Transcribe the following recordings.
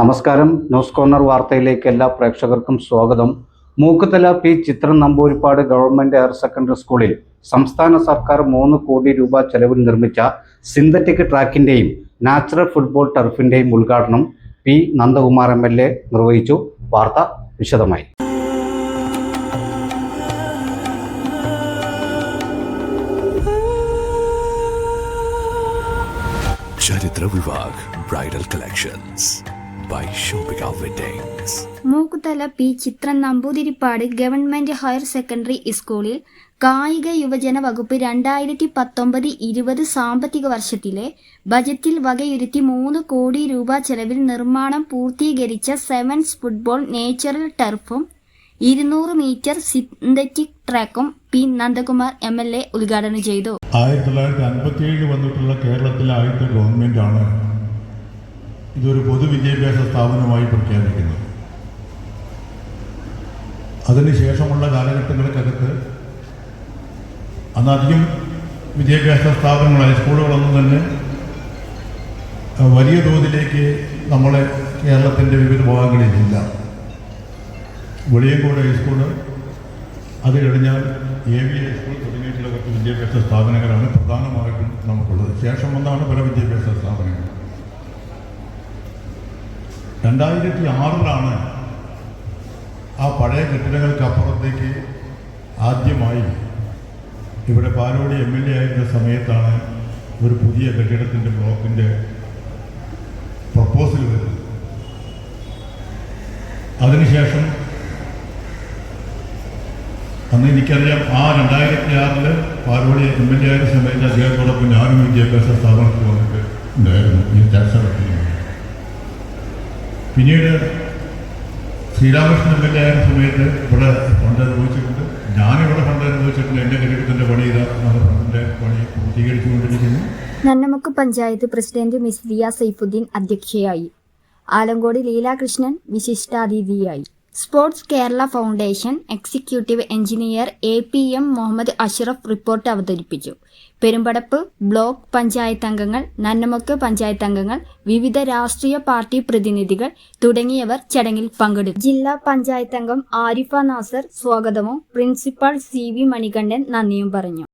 നമസ്കാരം. News corner വാർത്തയിലേക്ക് എല്ലാ പ്രേക്ഷകർക്കും സ്വാഗതം. മൂക്കുതല പി ചിത്രം നമ്പൂരിപ്പാട് ഗവൺമെന്റ് ഹയർ സെക്കൻഡറി സ്കൂളിൽ സംസ്ഥാന സർക്കാർ മൂന്ന് കോടി രൂപ ചെലവിൽ നിർമ്മിച്ച സിന്തറ്റിക് ട്രാക്കിന്റെയും നാച്ചുറൽ ഫുട്ബോൾ ടർഫിന്റെയും ഉദ്ഘാടനം P Nandakumar M L A നിർവഹിച്ചു. വാർത്ത വിശദമായി. Charithra Vivah bridal collections. By Shopika weddings Mookkuthala P. Chithran Namboothiripad government higher secondary സ്കൂളിൽ കായിക യുവജന വകുപ്പ് രണ്ടായിരത്തി പത്തൊമ്പത് ഇരുപത് സാമ്പത്തിക വർഷത്തിലെ ബജറ്റിൽ വകയിരുത്തി മൂന്ന് കോടി രൂപ ചെലവിൽ നിർമ്മാണം പൂർത്തീകരിച്ച സെവൻസ് ഫുട്ബോൾ നേച്ചുറൽ ടർഫും ഇരുന്നൂറ് metre synthetic ട്രാക്കും P. Nandakumar M. L. A ഉദ്ഘാടനം ചെയ്തു. ആയിരത്തി തൊള്ളായിരത്തി അൻപത്തിയേഴിൽ വന്നിട്ടുള്ള കേരളത്തിലെ ആദ്യത്തെ ഗവൺമെന്റാണ് ഇതൊരു പൊതുവിദ്യാഭ്യാസ സ്ഥാപനമായി പ്രഖ്യാപിക്കുന്നത് അതിനുശേഷമുള്ള കാലഘട്ടങ്ങൾക്കകത്ത് അന്നധികം വിദ്യാഭ്യാസ സ്ഥാപനങ്ങൾ സ്കൂളുകളൊന്നും തന്നെ വലിയ തോതിലേക്ക് നമ്മളെ കേരളത്തിന്റെ വിവിധ ഭാഗങ്ങളിലില്ല വെളിയങ്കോട് ഹൈസ്കൂൾ അത് കഴിഞ്ഞാൽ എ വി ഹൈസ്കൂൾ തുടങ്ങിയിട്ടുള്ള കുറച്ച് വിദ്യാഭ്യാസ സ്ഥാപനങ്ങളാണ് പ്രധാനമായിട്ടും നമുക്കുള്ളത്. ശേഷം വന്നാണ് പല വിദ്യാഭ്യാസ സ്ഥാപനങ്ങൾ. രണ്ടായിരത്തി ആറിലാണ് ആ പഴയ കെട്ടിടങ്ങൾക്ക് അപ്പുറത്തേക്ക് ആദ്യമായി ഇവിടെ പാലോടി എം എൽ എ ആയിരുന്ന സമയത്താണ് ഒരു പുതിയ കെട്ടിടത്തിന്റെ ബ്ലോക്കിന്റെ പ്രപ്പോസൽ വരുന്നത്. അതിനുശേഷം അന്ന് എനിക്കറിയാം ആ രണ്ടായിരത്തി ആറിൽ പാലോടി എം എൽ എ ആയിരുന്ന സമയത്ത് അദ്ദേഹത്തോടൊപ്പം ഞാനും വിദ്യാഭ്യാസ സ്ഥാപനത്തിൽ വന്നിട്ട് ഉണ്ടായിരുന്നു ഈ ചർച്ച നടത്തിയിരുന്നു പിന്നീട് ശ്രീരാമകൃഷ്ണൻ എം സമയത്ത് ഇവിടെ ഫണ്ട് അനുഭവിച്ചിട്ടുണ്ട്. ഞാനിവിടെ ഫണ്ട് അനുഭവിച്ചിട്ടുണ്ട്. എന്റെ കെട്ടിടത്തിന്റെ പണി ഇതാ. പണി പൂർത്തീകരിച്ചുകൊണ്ടിരിക്കുന്നു. നന്നമുക്ക് പഞ്ചായത്ത് പ്രസിഡന്റ് മിസ് ദിയ സൈഫുദ്ദീൻ അധ്യക്ഷയായി. Alankode Leelakrishnan വിശിഷ്ടാതിഥിയായി. Sports Kerala foundation executive engineer A P M Muhammad Ashraf report അവതരിപ്പിച്ചു. പെരുമ്പടപ്പ് ബ്ലോക്ക് പഞ്ചായത്ത് അംഗങ്ങൾ നന്നമുക്ക് പഞ്ചായത്ത് അംഗങ്ങൾ വിവിധ രാഷ്ട്രീയ പാർട്ടി പ്രതിനിധികൾ തുടങ്ങിയവർ ചടങ്ങിൽ പങ്കെടുത്തു. ജില്ലാ പഞ്ചായത്ത് അംഗം ആരിഫ നാസർ സ്വാഗതവും പ്രിൻസിപ്പാൾ സി വി മണികണ്ഠൻ നന്ദിയും പറഞ്ഞു.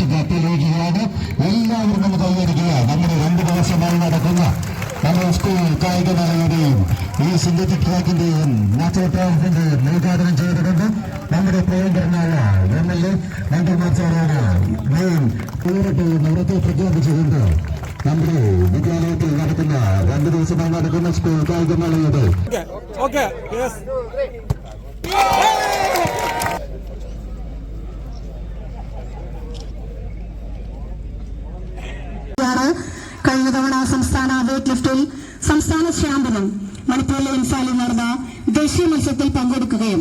വിദേശത്ത് അപ്പിലേക്കുകയാണ് എല്ലാവരും നമുക്ക് കൈവരിക്കുക നമ്മുടെ രണ്ട് ദിവസമായി നടക്കുന്ന നമ്മുടെ സ്കൂൾ കായികമേളയുടെയും ഈ സിന്തറ്റിക് ട്രാക്കിന്റെയും നാച്ചുറൽ ടർഫിന്റെയും ഉദ്ഘാടനം ചെയ്തുകൊണ്ട് നമ്മുടെ പ്രിയങ്കരനായ എം എൽ എ നന്ദകുമാർ സാറാണ് ഞാൻ കൂറട്ട് നിറത്തെ പ്രഖ്യാപിച്ചുകൊണ്ട് നമ്മുടെ വിദ്യാലയത്തിൽ നടക്കുന്ന രണ്ട് ദിവസമായി നടക്കുന്ന സ്കൂൾ കായികമേളയുടെ കഴിഞ്ഞ തവണ സംസ്ഥാന വെയ്റ്റ് ലിഫ്റ്റിൽ സംസ്ഥാന ചാമ്പ്യനും മണിപ്പൂരിലെ ഇൻഫാലിൽ നടന്ന ദേശീയ മത്സരത്തിൽ പങ്കെടുക്കുകയും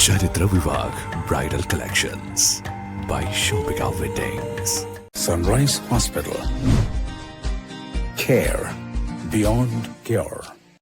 ചരിത്ര വിഭാഗ് bridal collections by Shoppika weddings Sunrise Hospital care beyond care